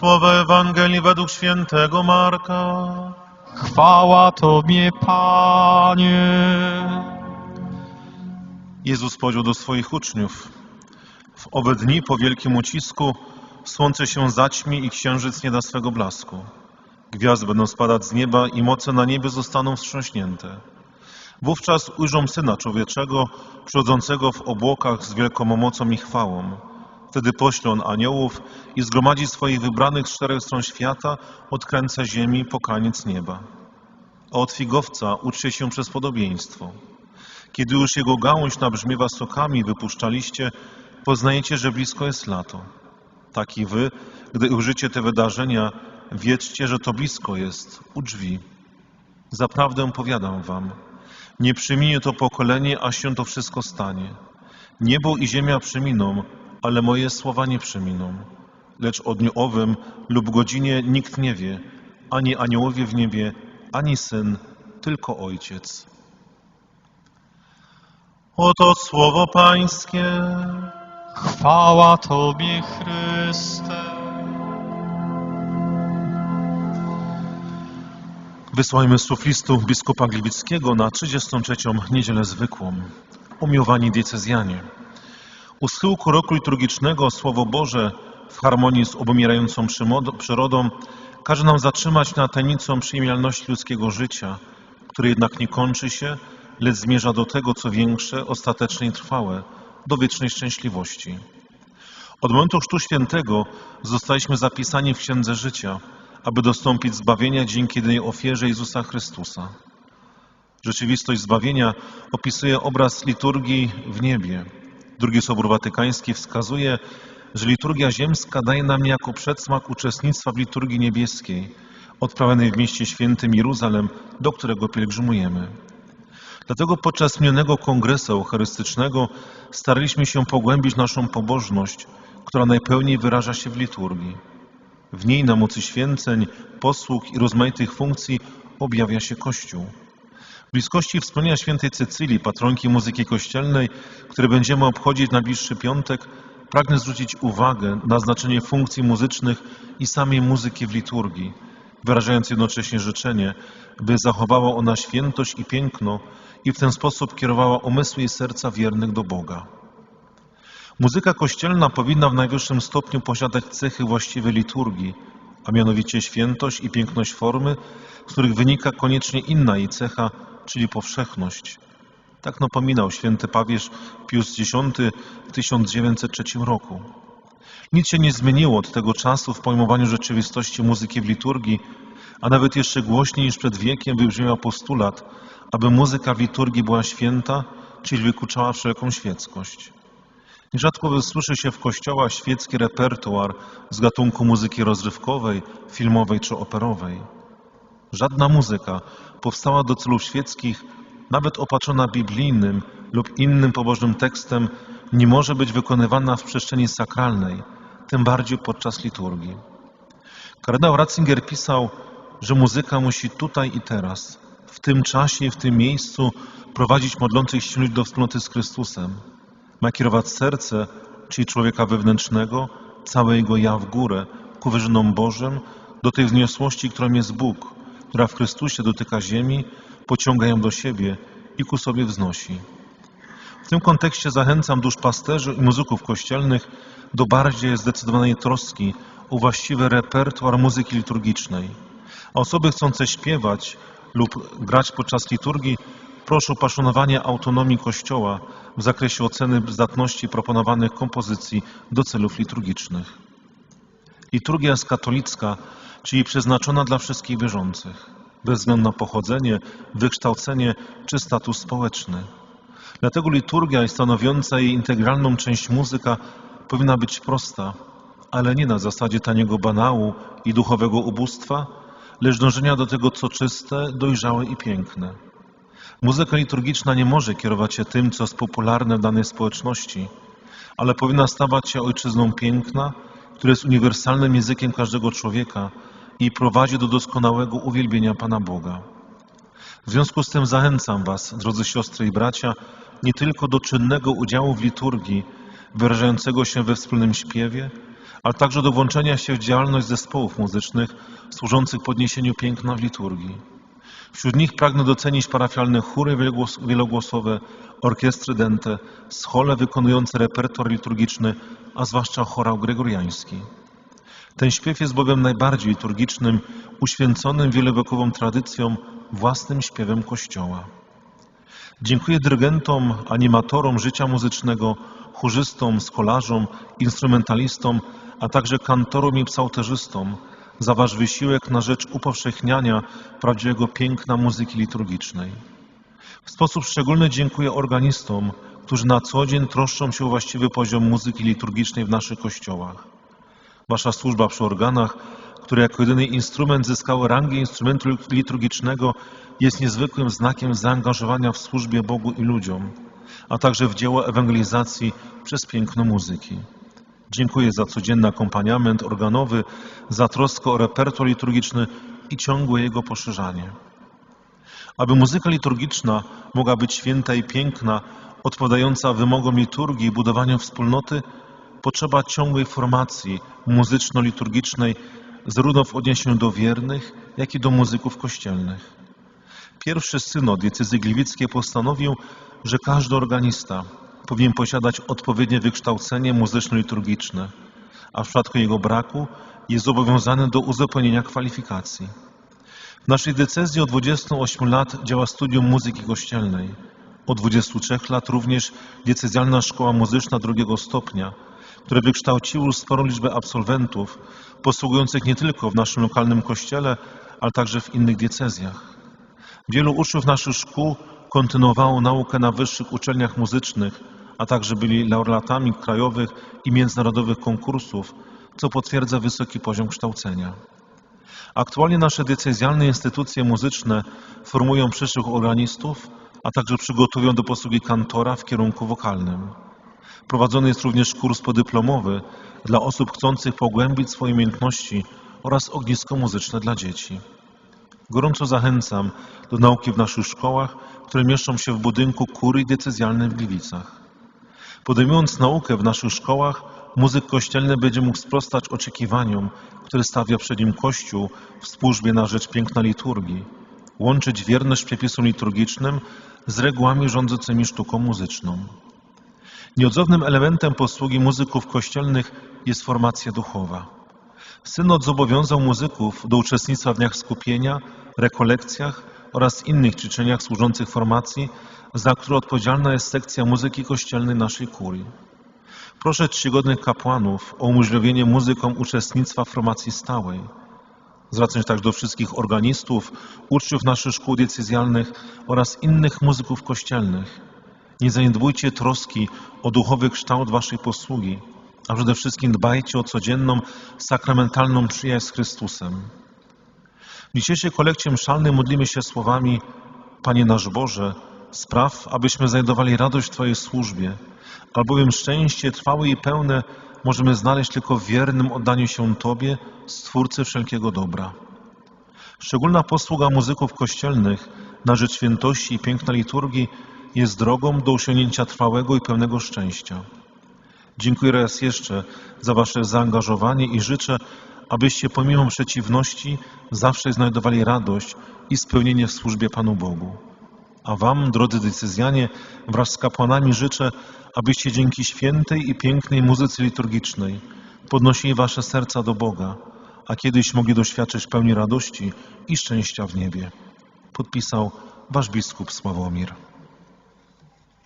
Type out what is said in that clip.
Słowa Ewangelii według świętego Marka. Chwała Tobie, Panie. Jezus powiedział do swoich uczniów: W owe dni po wielkim ucisku słońce się zaćmi i księżyc nie da swego blasku. Gwiazdy będą spadać z nieba i moce na niebie zostaną wstrząśnięte. Wówczas ujrzą Syna Człowieczego, przychodzącego w obłokach z wielką mocą i chwałą. Wtedy pośle on aniołów i zgromadzi swoich wybranych z czterech stron świata od krańca ziemi po koniec nieba. A od figowca uczcie się przez podobieństwo. Kiedy już jego gałąź nabrzmiewa sokami, wypuszczaliście, poznajecie, że blisko jest lato. Tak i wy, gdy ujrzycie te wydarzenia, wiedzcie, że to blisko jest, u drzwi. Zaprawdę powiadam wam, nie przyminie to pokolenie, aż się to wszystko stanie. Niebo i ziemia przeminą, ale moje słowa nie przeminą. Lecz o dniu owym lub godzinie nikt nie wie, ani aniołowie w niebie, ani Syn, tylko Ojciec. Oto słowo Pańskie. Chwała Tobie, Chryste. Wysłajmy słów listu biskupa Gliwickiego na 33. niedzielę zwykłą. Umiłowani diecezjanie. U schyłku roku liturgicznego Słowo Boże w harmonii z obumierającą przyrodą każe nam zatrzymać nad tajemnicą przyjemności ludzkiego życia, które jednak nie kończy się, lecz zmierza do tego, co większe, ostateczne i trwałe, do wiecznej szczęśliwości. Od momentu Chrztu Świętego zostaliśmy zapisani w Księdze Życia, aby dostąpić zbawienia dzięki jedynej ofierze Jezusa Chrystusa. Rzeczywistość zbawienia opisuje obraz liturgii w niebie. Drugi Sobór Watykański wskazuje, że liturgia ziemska daje nam niejako przedsmak uczestnictwa w liturgii niebieskiej, odprawianej w mieście świętym Jeruzalem, do którego pielgrzymujemy. Dlatego podczas minionego kongresu eucharystycznego staraliśmy się pogłębić naszą pobożność, która najpełniej wyraża się w liturgii. W niej na mocy święceń, posług i rozmaitych funkcji objawia się Kościół. W bliskości wspomnienia świętej Cecylii, patronki muzyki kościelnej, które będziemy obchodzić na bliższy piątek, pragnę zwrócić uwagę na znaczenie funkcji muzycznych i samej muzyki w liturgii, wyrażając jednocześnie życzenie, by zachowała ona świętość i piękno i w ten sposób kierowała umysły i serca wiernych do Boga. Muzyka kościelna powinna w najwyższym stopniu posiadać cechy właściwe liturgii, a mianowicie świętość i piękność formy, z których wynika koniecznie inna jej cecha, czyli powszechność. Tak napominał święty papież Pius X w 1903 roku. Nic się nie zmieniło od tego czasu w pojmowaniu rzeczywistości muzyki w liturgii, a nawet jeszcze głośniej niż przed wiekiem wybrzmiał postulat, aby muzyka w liturgii była święta, czyli wykluczała wszelką świeckość. Nierzadko słyszy się w kościołach świecki repertuar z gatunku muzyki rozrywkowej, filmowej czy operowej. Żadna muzyka powstała do celów świeckich, nawet opatrzona biblijnym lub innym pobożnym tekstem, nie może być wykonywana w przestrzeni sakralnej, tym bardziej podczas liturgii. Kardynał Ratzinger pisał, że muzyka musi tutaj i teraz, w tym czasie i w tym miejscu prowadzić modlących się ludzi do wspólnoty z Chrystusem. Ma kierować serce, czyli człowieka wewnętrznego, całe jego ja w górę, ku wyżynom Bożym, do tej wzniosłości, którą jest Bóg, która w Chrystusie dotyka ziemi, pociąga ją do siebie i ku sobie wznosi. W tym kontekście zachęcam duszpasterzy i muzyków kościelnych do bardziej zdecydowanej troski o właściwy repertuar muzyki liturgicznej. A osoby chcące śpiewać lub grać podczas liturgii proszę o poszanowanie autonomii Kościoła w zakresie oceny zdatności proponowanych kompozycji do celów liturgicznych. Liturgia katolicka, czyli przeznaczona dla wszystkich wierzących, bez względu na pochodzenie, wykształcenie czy status społeczny. Dlatego liturgia i stanowiąca jej integralną część muzyka powinna być prosta, ale nie na zasadzie taniego banału i duchowego ubóstwa, lecz dążenia do tego, co czyste, dojrzałe i piękne. Muzyka liturgiczna nie może kierować się tym, co jest popularne w danej społeczności, ale powinna stawać się ojczyzną piękna, która jest uniwersalnym językiem każdego człowieka i prowadzi do doskonałego uwielbienia Pana Boga. W związku z tym zachęcam Was, drodzy siostry i bracia, nie tylko do czynnego udziału w liturgii, wyrażającego się we wspólnym śpiewie, ale także do włączenia się w działalność zespołów muzycznych służących podniesieniu piękna w liturgii. Wśród nich pragnę docenić parafialne chóry wielogłos- wielogłosowe, orkiestry dente, schole wykonujące repertuar liturgiczny, a zwłaszcza chorał gregoriański. Ten śpiew jest bowiem najbardziej liturgicznym, uświęconym wielowiekową tradycją, własnym śpiewem Kościoła. Dziękuję dyrygentom, animatorom życia muzycznego, chórzystom, skolarzom, instrumentalistom, a także kantorom i psałterzystom za Wasz wysiłek na rzecz upowszechniania prawdziwego piękna muzyki liturgicznej. W sposób szczególny dziękuję organistom, którzy na co dzień troszczą się o właściwy poziom muzyki liturgicznej w naszych kościołach. Wasza służba przy organach, które jako jedyny instrument zyskały rangę instrumentu liturgicznego, jest niezwykłym znakiem zaangażowania w służbie Bogu i ludziom, a także w dzieło ewangelizacji przez piękno muzyki. Dziękuję za codzienny akompaniament organowy, za troskę o repertuar liturgiczny i ciągłe jego poszerzanie. Aby muzyka liturgiczna mogła być święta i piękna, odpowiadająca wymogom liturgii i budowaniu wspólnoty, potrzeba ciągłej formacji muzyczno-liturgicznej, zarówno w odniesieniu do wiernych, jak i do muzyków kościelnych. Pierwszy synod diecezji gliwickiej postanowił, że każdy organista powinien posiadać odpowiednie wykształcenie muzyczno-liturgiczne, a w przypadku jego braku jest zobowiązany do uzupełnienia kwalifikacji. W naszej decyzji od 28 lat działa Studium Muzyki Kościelnej. Od 23 lat również Diecezjalna Szkoła Muzyczna drugiego stopnia, które wykształciło już sporą liczbę absolwentów, posługujących nie tylko w naszym lokalnym kościele, ale także w innych diecezjach. Wielu uczniów naszych szkół kontynuowało naukę na wyższych uczelniach muzycznych, a także byli laureatami krajowych i międzynarodowych konkursów, co potwierdza wysoki poziom kształcenia. Aktualnie nasze decyzjalne instytucje muzyczne formują przyszłych organistów, a także przygotowują do posługi kantora w kierunku wokalnym. Prowadzony jest również kurs podyplomowy dla osób chcących pogłębić swoje umiejętności oraz ognisko muzyczne dla dzieci. Gorąco zachęcam do nauki w naszych szkołach, które mieszczą się w budynku kurii decyzjalnej w Gliwicach. Podejmując naukę w naszych szkołach, muzyk kościelny będzie mógł sprostać oczekiwaniom, które stawia przed nim Kościół w służbie na rzecz piękna liturgii, łączyć wierność przepisom liturgicznym z regułami rządzącymi sztuką muzyczną. Nieodzownym elementem posługi muzyków kościelnych jest formacja duchowa. Synod zobowiązał muzyków do uczestnictwa w dniach skupienia, rekolekcjach oraz innych ćwiczeniach służących formacji, za które odpowiedzialna jest sekcja muzyki kościelnej naszej kurii. Proszę czcigodnych kapłanów o umożliwienie muzykom uczestnictwa w formacji stałej. Zwracam się także do wszystkich organistów, uczniów naszych szkół decyzjalnych oraz innych muzyków kościelnych. Nie zaniedbujcie troski o duchowy kształt waszej posługi, a przede wszystkim dbajcie o codzienną, sakramentalną przyjaźń z Chrystusem. W dzisiejszej kolekcie mszalnej modlimy się słowami Panie nasz Boże, spraw, abyśmy znajdowali radość w Twojej służbie, albowiem szczęście trwałe i pełne możemy znaleźć tylko w wiernym oddaniu się Tobie, Stwórcy wszelkiego dobra. Szczególna posługa muzyków kościelnych na rzecz świętości i piękna liturgii jest drogą do osiągnięcia trwałego i pełnego szczęścia. Dziękuję raz jeszcze za Wasze zaangażowanie i życzę, abyście pomimo przeciwności zawsze znajdowali radość i spełnienie w służbie Panu Bogu. A Wam, drodzy decyzjanie, wraz z kapłanami życzę, abyście dzięki świętej i pięknej muzyce liturgicznej podnosili Wasze serca do Boga, a kiedyś mogli doświadczyć pełni radości i szczęścia w niebie. Podpisał Wasz biskup Sławomir.